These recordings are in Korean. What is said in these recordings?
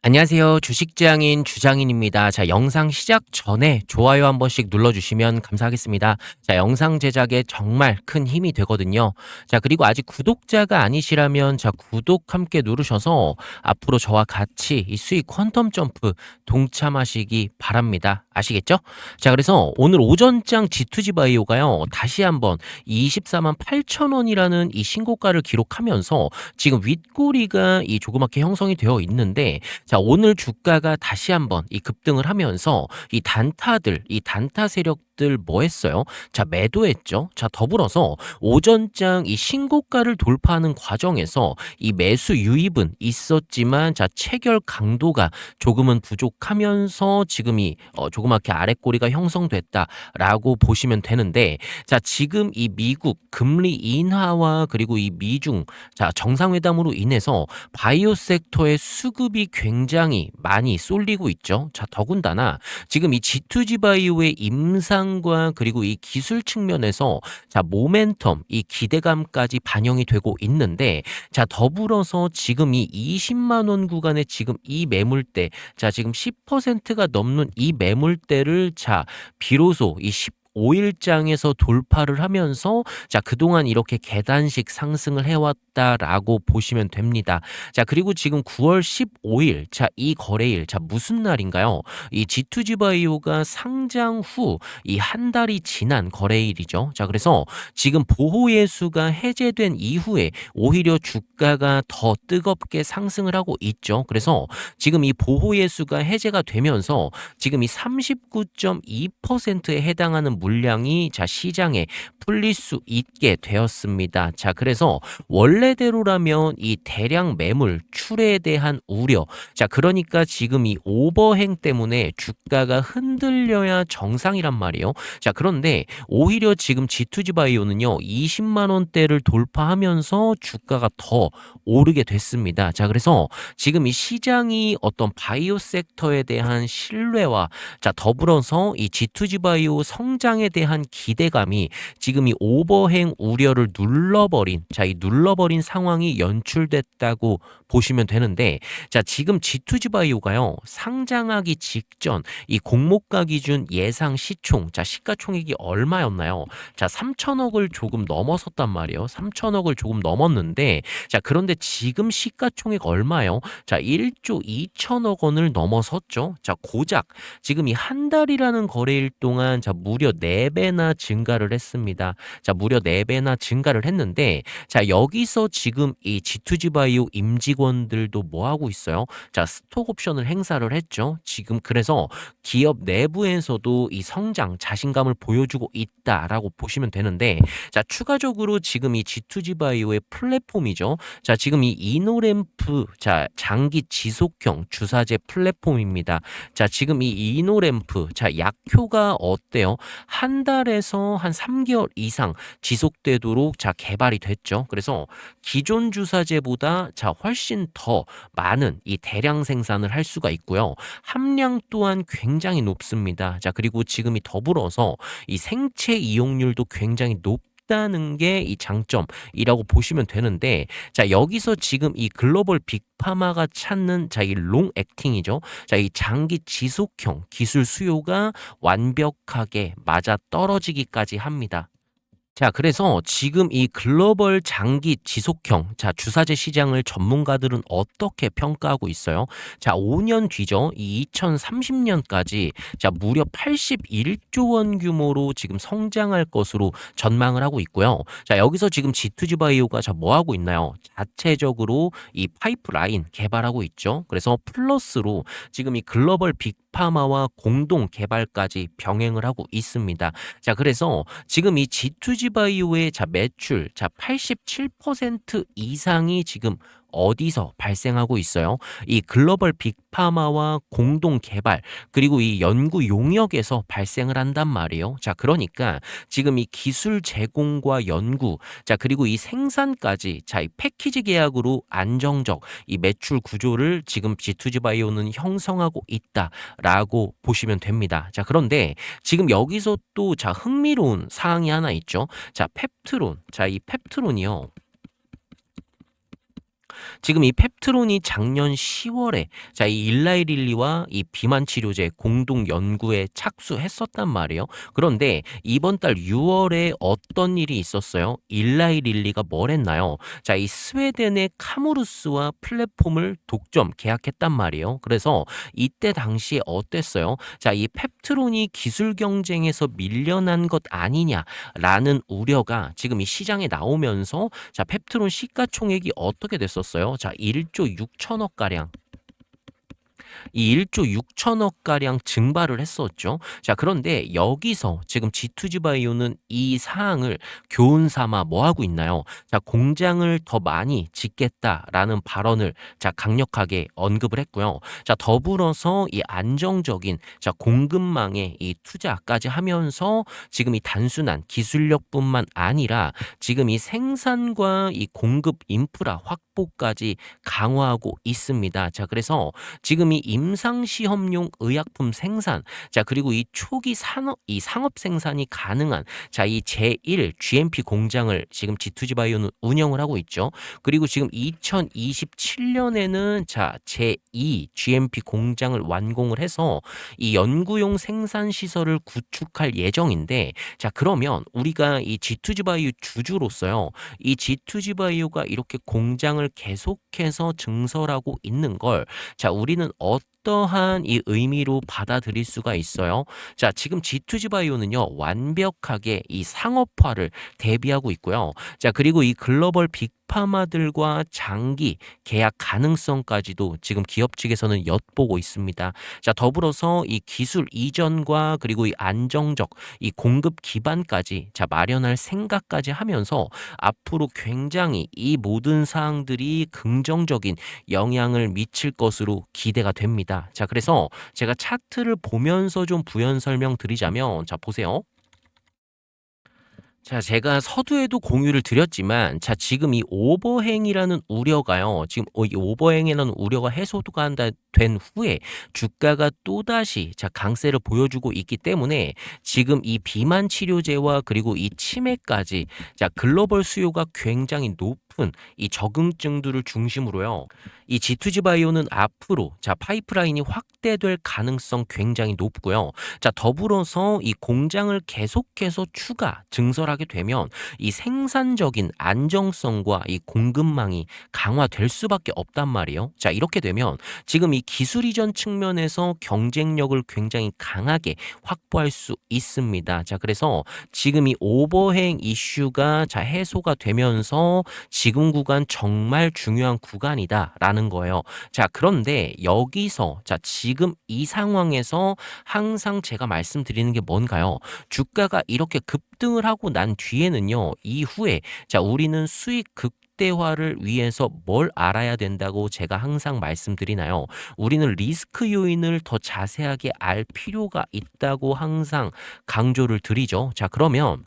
안녕하세요. 주식장인 주장인입니다. 자, 영상 시작 전에 좋아요 한 번씩 눌러주시면 감사하겠습니다. 자, 영상 제작에 정말 큰 힘이 되거든요. 자, 그리고 아직 구독자가 아니시라면 자, 구독 함께 누르셔서 앞으로 저와 같이 이 수익 퀀텀 점프 동참하시기 바랍니다. 아시겠죠? 자, 그래서 오늘 오전장 G2G 바이오가요. 다시 한번 24만 8천 원이라는 이 신고가를 기록하면서 지금 윗꼬리가 이 조그맣게 형성이 되어 있는데 자, 오늘 주가가 다시 한번 이 급등을 하면서 이 단타들, 이 단타 세력들 뭐 했어요? 자, 매도했죠. 자, 더불어서 오전장 이 신고가를 돌파하는 과정에서 이 매수 유입은 있었지만 자, 체결 강도가 조금은 부족하면서 지금이 어, 조그맣게 아랫꼬리가 형성됐다라고 보시면 되는데 자, 지금 이 미국 금리 인하와 그리고 이 미중 자, 정상회담으로 인해서 바이오 섹터의 수급이 굉장히 굉장히 많이 쏠리고 있죠. 자, 더군다나 지금 이 G2G 바이오의 임상과 그리고 이 기술 측면에서 자, 모멘텀, 이 기대감까지 반영이 되고 있는데 자, 더불어서 지금 이 20만 원 구간에 지금 이 매물대 자, 지금 10%가 넘는 이 매물대를 자, 비로소 이 5일장에서 돌파를 하면서 자, 그동안 이렇게 계단식 상승을 해왔다라고 보시면 됩니다. 자, 그리고 지금 9월 15일, 자, 이 거래일, 자, 무슨 날인가요? 이 G2G 바이오가 상장 후 이 한 달이 지난 거래일이죠. 자, 그래서 지금 보호 예수가 해제된 이후에 오히려 주가가 더 뜨겁게 상승을 하고 있죠. 그래서 지금 이 보호 예수가 해제가 되면서 지금 이 39.2%에 해당하는 물 량이 자 시장에 풀릴 수 있게 되었습니다. 자 그래서 원래대로라면 이 대량 매물 출회에 대한 우려 자 그러니까 지금 이 오버행 때문에 주가가 흔들려야 정상이란 말이에요. 자 그런데 오히려 지금 G2G 바이오는요 20만 원대를 돌파하면서 주가가 더 오르게 됐습니다. 자 그래서 지금 이 시장이 어떤 바이오 섹터에 대한 신뢰와 자 더불어서 이 G2G 바이오 성장 시장에 대한 기대감이 지금 이 오버행 우려를 눌러버린 자 이 눌러버린 상황이 연출됐다고 보시면 되는데 자 지금 G2G 바이오가요 상장하기 직전 이 공모가 기준 예상 시총 자 시가총액이 얼마였나요? 자 3천억을 조금 넘어섰단 말이에요. 3천억을 조금 넘었는데 자 그런데 지금 시가총액 얼마요? 자 1조 2천억 원을 넘어섰죠. 자 고작 지금 이 한 달이라는 거래일 동안 자 무려 4배나 증가를 했습니다. 자, 무려 4배나 증가를 했는데 자, 여기서 지금 이 G2G 바이오 임직원들도 뭐 하고 있어요? 자, 스톡 옵션을 행사를 했죠. 지금 그래서 기업 내부에서도 이 성장 자신감을 보여주고 있다라고 보시면 되는데 자, 추가적으로 지금 이 G2G 바이오의 플랫폼이죠. 자, 지금 이 이노램프 자, 장기 지속형 주사제 플랫폼입니다. 자, 지금 이 이노램프 자, 약효가 어때요? 한 달에서 한 3개월 이상 지속되도록 자 개발이 됐죠. 그래서 기존 주사제보다 자 훨씬 더 많은 이 대량 생산을 할 수가 있고요. 함량 또한 굉장히 높습니다. 자 그리고 지금이 더불어서 이 생체 이용률도 굉장히 높 있다는 게 이 장점이라고 보시면 되는데 자 여기서 지금 이 글로벌 빅파마가 찾는 자 이 롱 액팅이죠. 자 이 장기 지속형 기술 수요가 완벽하게 맞아 떨어지기까지 합니다. 자, 그래서 지금 이 글로벌 장기 지속형, 자, 주사제 시장을 전문가들은 어떻게 평가하고 있어요? 자, 5년 뒤죠. 이 2030년까지 자, 무려 81조 원 규모로 지금 성장할 것으로 전망을 하고 있고요. 자, 여기서 지금 G2G 바이오가 자, 뭐 하고 있나요? 자체적으로 이 파이프라인 개발하고 있죠. 그래서 플러스로 지금 이 글로벌 빅 파마와 공동 개발까지 병행을 하고 있습니다. 자, 그래서 지금 이 G2G 바이오의 자 매출 자 87% 이상이 지금 어디서 발생하고 있어요? 이 글로벌 빅파마와 공동 개발 그리고 이 연구 용역에서 발생을 한단 말이에요. 자, 그러니까 지금 이 기술 제공과 연구, 자, 그리고 이 생산까지 자, 이 패키지 계약으로 안정적 이 매출 구조를 지금 G2G 바이오는 형성하고 있다라고 보시면 됩니다. 자, 그런데 지금 여기서 또 자, 흥미로운 사항이 하나 있죠. 자, 펩트론. 자, 이 펩트론이요. 지금 이 펩트론이 작년 10월에 자, 이 일라이릴리와 이 비만 치료제 공동 연구에 착수했었단 말이에요. 그런데 이번 달 6월에 어떤 일이 있었어요? 일라이릴리가 뭘 했나요? 자, 이 스웨덴의 카무루스와 플랫폼을 독점 계약했단 말이에요. 그래서 이때 당시에 어땠어요? 자, 이 펩트론이 기술 경쟁에서 밀려난 것 아니냐라는 우려가 지금 이 시장에 나오면서 자, 펩트론 시가총액이 어떻게 됐었어요? 자, 1조 6천억 가량 이 1조 6천억 가량 증발을 했었죠. 자, 그런데 여기서 지금 G2G 바이오는 이 사항을 교훈 삼아 뭐 하고 있나요? 자, 공장을 더 많이 짓겠다라는 발언을 자, 강력하게 언급을 했고요. 자, 더불어서 이 안정적인 자, 공급망에 이 투자까지 하면서 지금 이 단순한 기술력뿐만 아니라 지금 이 생산과 이 공급 인프라 확보까지 강화하고 있습니다. 자, 그래서 지금 이 임상 시험용 의약품 생산, 자 그리고 이 초기 산업 이 상업 생산이 가능한 자이 제1 GMP 공장을 지금 G2G 바이오는 운영을 하고 있죠. 그리고 지금 2027년에는 자 제2 GMP 공장을 완공을 해서 이 연구용 생산 시설을 구축할 예정인데 자 그러면 우리가 이 G2G 바이오 주주로서요. 이 G2G 바이오가 이렇게 공장을 계속해서 증설하고 있는 걸 자 우리는 어떠한 이 의미로 받아들일 수가 있어요? 자, 지금 G2G 바이오는요, 완벽하게 이 상업화를 대비하고 있고요. 자, 그리고 이 글로벌 빅 파마들과 장기 계약 가능성까지도 지금 기업 측에서는 엿보고 있습니다. 자, 더불어서 이 기술 이전과 그리고 이 안정적 이 공급 기반까지 자, 마련할 생각까지 하면서 앞으로 굉장히 이 모든 사항들이 긍정적인 영향을 미칠 것으로 기대가 됩니다. 자, 그래서 제가 차트를 보면서 좀 부연 설명 드리자면, 자, 보세요. 자, 제가 서두에도 공유를 드렸지만, 자, 지금 이 오버행이라는 우려가요. 지금 어, 이 오버행이라는 우려가 해소가 한다, 된 후에 주가가 또다시 자, 강세를 보여주고 있기 때문에 지금 이 비만 치료제와 그리고 이 치매까지 자, 글로벌 수요가 굉장히 높은 이 적응증들을 중심으로요. 이 G2G 바이오는 앞으로 자, 파이프라인이 확대될 가능성 굉장히 높고요. 자, 더불어서 이 공장을 계속해서 추가 증설하게 되면 이 생산적인 안정성과 이 공급망이 강화될 수밖에 없단 말이에요. 자, 이렇게 되면 지금 이 기술 이전 측면에서 경쟁력을 굉장히 강하게 확보할 수 있습니다. 자, 그래서 지금 이 오버행 이슈가 자, 해소가 되면서 지금 구간 정말 중요한 구간이다라는 거예요. 자, 그런데 여기서 자, 지금 이 상황에서 항상 제가 말씀드리는 게 뭔가요? 주가가 이렇게 급등을 하고 난 뒤에는요, 이후에 자, 우리는 수익 극 극대화를 위해서 뭘 알아야 된다고 제가 항상 말씀드리나요? 우리는 리스크 요인을 더 자세하게 알 필요가 있다고 항상 강조를 드리죠. 자, 그러면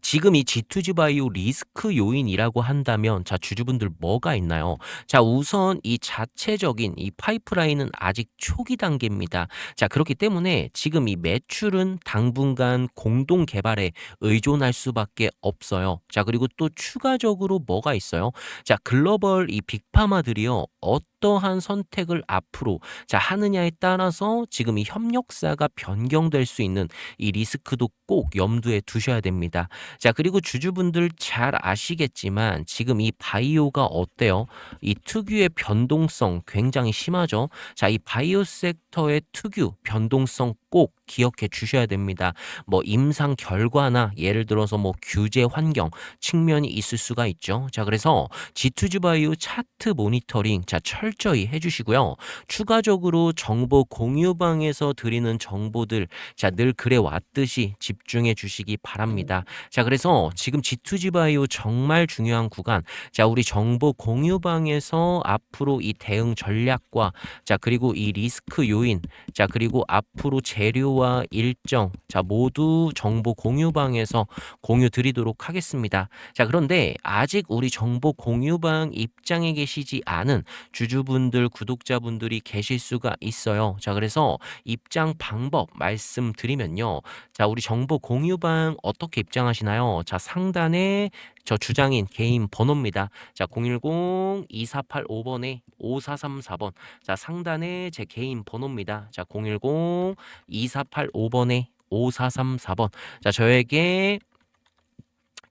지금 이 G2G 바이오 리스크 요인이라고 한다면 자 주주분들 뭐가 있나요? 자 우선 이 자체적인 이 파이프라인은 아직 초기 단계입니다. 자 그렇기 때문에 지금 이 매출은 당분간 공동 개발에 의존할 수밖에 없어요. 자 그리고 또 추가적으로 뭐가 있어요? 자 글로벌 이 빅파마들이요 어 떠한 선택을 앞으로 자 하느냐에 따라서 지금 이 협력사가 변경될 수 있는 이 리스크도 꼭 염두에 두셔야 됩니다. 자, 그리고 주주분들 잘 아시겠지만 지금 이 바이오가 어때요? 이 특유의 변동성 굉장히 심하죠. 자, 이 바이오 섹터의 특유 변동성 꼭 기억해 주셔야 됩니다. 뭐 임상 결과나 예를 들어서 뭐 규제 환경 측면이 있을 수가 있죠. 자, 그래서 G2G 바이오 차트 모니터링 자 철저히 해 주시고요. 추가적으로 정보 공유방에서 드리는 정보들 자 늘 그래 왔듯이 집중해 주시기 바랍니다. 자, 그래서 지금 G2G 바이오 정말 중요한 구간. 자, 우리 정보 공유방에서 앞으로 이 대응 전략과 자, 그리고 이 리스크 요인 자, 그리고 앞으로 재료와 일정 자, 모두 정보 공유방에서 공유 드리도록 하겠습니다. 자, 그런데 아직 우리 정보 공유방 입장에 계시지 않은 주주분들, 구독자분들이 계실 수가 있어요. 자, 그래서 입장 방법 말씀드리면요. 자, 우리 정보 공유방 어떻게 입장하시나요? 자, 상단에 저 주장인 개인 번호입니다. 자, 010-2485번에 5434번. 자, 상단에 제 개인 번호입니다. 자, 010-2485번에 5434번. 자, 저에게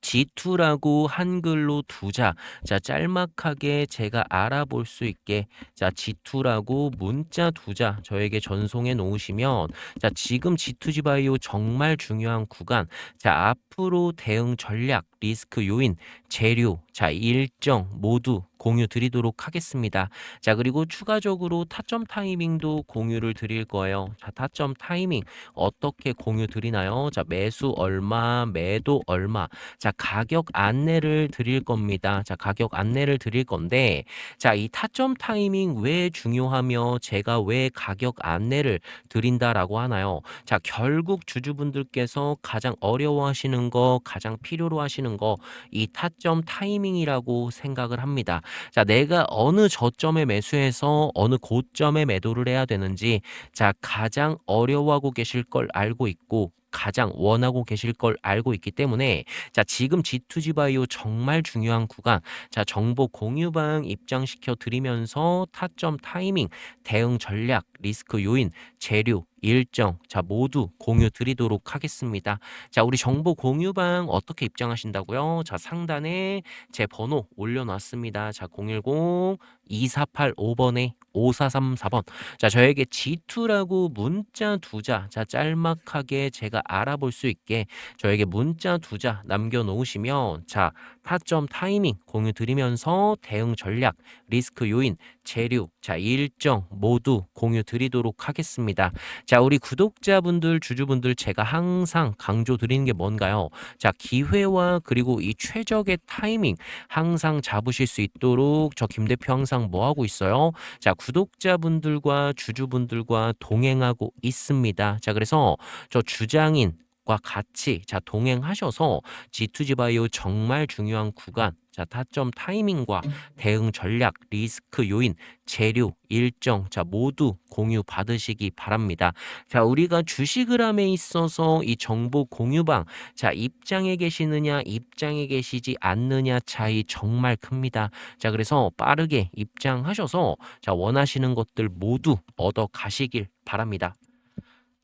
G2라고 한글로 두자. 자, 짤막하게 제가 알아볼 수 있게 자, G2라고 문자 두자 저에게 전송해 놓으시면 자, 지금 G2G 바이오 정말 중요한 구간. 자, 앞으로 대응 전략, 리스크 요인, 재료, 자, 일정 모두 공유 드리도록 하겠습니다. 자, 그리고 추가적으로 타점 타이밍도 공유를 드릴 거예요. 자, 타점 타이밍 어떻게 공유 드리나요? 자, 매수 얼마, 매도 얼마. 자, 가격 안내를 드릴 겁니다. 자, 가격 안내를 드릴 건데, 자, 이 타점 타이밍 왜 중요하며 제가 왜 가격 안내를 드린다라고 하나요? 자, 결국 주주분들께서 가장 어려워하시는 거, 가장 필요로 하시는 거, 이 타점 타이밍이라고 생각을 합니다. 자, 내가 어느 저점에 매수해서 어느 고점에 매도를 해야 되는지, 자, 가장 어려워하고 계실 걸 알고 있고, 가장 원하고 계실 걸 알고 있기 때문에 자 지금 G2G 바이오 정말 중요한 구간 자 정보 공유방 입장시켜 드리면서 타점 타이밍 대응 전략 리스크 요인 재료 일정 자 모두 공유 드리도록 하겠습니다. 자 우리 정보 공유방 어떻게 입장하신다고요? 자 상단에 제 번호 올려놨습니다. 자 010 2485번에 5434번. 자, 저에게 G2라고 문자 두자. 자, 짤막하게 제가 알아볼 수 있게 저에게 문자 두자 남겨 놓으시면 자, 타점 타이밍 공유 드리면서 대응 전략, 리스크 요인, 재료, 자, 일정 모두 공유 드리도록 하겠습니다. 자, 우리 구독자분들, 주주분들 제가 항상 강조 드리는 게 뭔가요? 자, 기회와 그리고 이 최적의 타이밍 항상 잡으실 수 있도록 저 김 대표 항상 뭐 하고 있어요? 자, 구독자분들과 주주분들과 동행하고 있습니다. 자, 그래서 저 주장인 과 같이 자 동행하셔서 G2G 바이오 정말 중요한 구간 자 타점 타이밍과 대응 전략 리스크 요인 재료 일정 자 모두 공유 받으시기 바랍니다. 자 우리가 주식을함에 있어서 이 정보 공유방 자 입장에 계시느냐 입장에 계시지 않느냐 차이 정말 큽니다. 자 그래서 빠르게 입장하셔서 자 원하시는 것들 모두 얻어 가시길 바랍니다.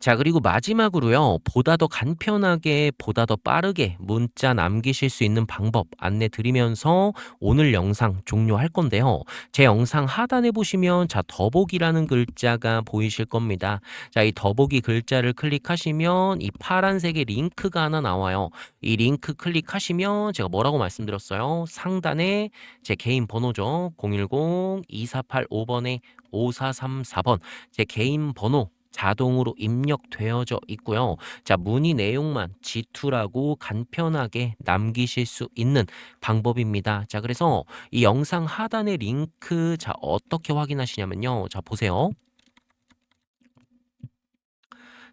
자, 그리고 마지막으로요. 보다 더 간편하게, 보다 더 빠르게 문자 남기실 수 있는 방법 안내 드리면서 오늘 영상 종료할 건데요. 제 영상 하단에 보시면 자, 더보기라는 글자가 보이실 겁니다. 자, 이 더보기 글자를 클릭하시면 이 파란색의 링크가 하나 나와요. 이 링크 클릭하시면 제가 뭐라고 말씀드렸어요? 상단에 제 개인 번호죠. 010-2485번에 5434번 제 개인 번호 자동으로 입력되어져 있고요. 자, 문의 내용만 G2라고 간편하게 남기실 수 있는 방법입니다. 자, 그래서 이 영상 하단의 링크 자, 어떻게 확인하시냐면요. 자, 보세요.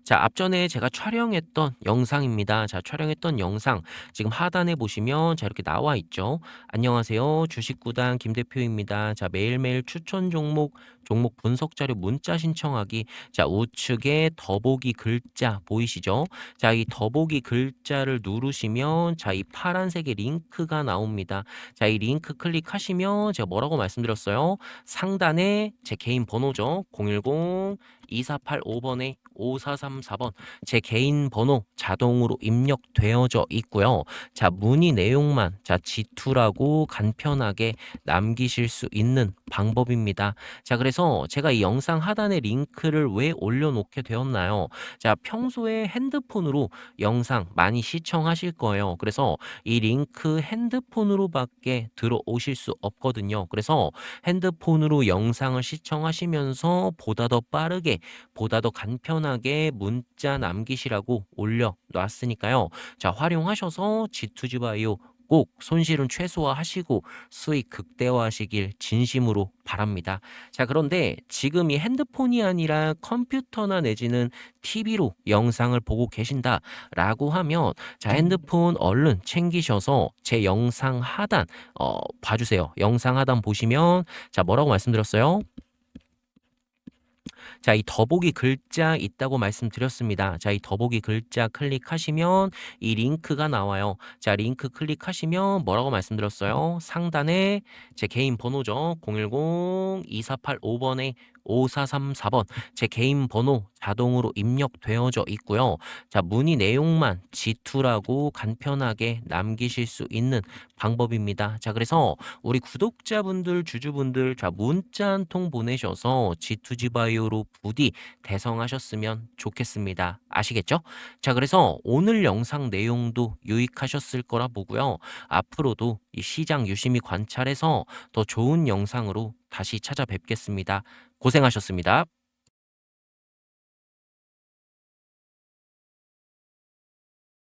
자, 앞전에 제가 촬영했던 영상입니다. 자, 촬영했던 영상 지금 하단에 보시면 자, 이렇게 나와 있죠. 안녕하세요. 주식구단 김 대표입니다. 자, 매일매일 추천 종목 종목 분석 자료 문자 신청하기. 자, 우측에 더보기 글자 보이시죠? 자, 이 더보기 글자를 누르시면 자, 이 파란색의 링크가 나옵니다. 자, 이 링크 클릭하시면 제가 뭐라고 말씀드렸어요? 상단에 제 개인 번호죠. 010 2485번에 5434번 제 개인 번호 자동으로 입력되어져 있고요. 자, 문의 내용만 자, G2라고 간편하게 남기실 수 있는 방법입니다. 자, 그래서 제가 이 영상 하단에 링크를 왜 올려놓게 되었나요? 자, 평소에 핸드폰으로 영상 많이 시청하실 거예요. 그래서 이 링크 핸드폰으로밖에 들어오실 수 없거든요. 그래서 핸드폰으로 영상을 시청하시면서 보다 더 빠르게, 보다 더 간편하게 문자 남기시라고 올려놨으니까요. 자, 활용하셔서 G2G 바이오 꼭 손실은 최소화하시고 수익 극대화하시길 진심으로 바랍니다. 자, 그런데 지금 이 핸드폰이 아니라 컴퓨터나 내지는 TV로 영상을 보고 계신다라고 하면 자, 핸드폰 얼른 챙기셔서 제 영상 하단 어, 봐주세요. 영상 하단 보시면 자, 뭐라고 말씀드렸어요? 자, 이 더보기 글자 있다고 말씀드렸습니다. 자, 이 더보기 글자 클릭하시면 이 링크가 나와요. 자, 링크 클릭하시면 뭐라고 말씀드렸어요? 상단에 제 개인 번호죠. 010-2485번에 5434번 제 개인 번호 자동으로 입력되어져 있고요. 자, 문의 내용만 G2라고 간편하게 남기실 수 있는 방법입니다. 자, 그래서 우리 구독자분들, 주주분들 자, 문자 한 통 보내셔서 G2G 바이오로 부디 대성하셨으면 좋겠습니다. 아시겠죠? 자, 그래서 오늘 영상 내용도 유익하셨을 거라 보고요. 앞으로도 이 시장 유심히 관찰해서 더 좋은 영상으로 다시 찾아뵙겠습니다. 고생하셨습니다.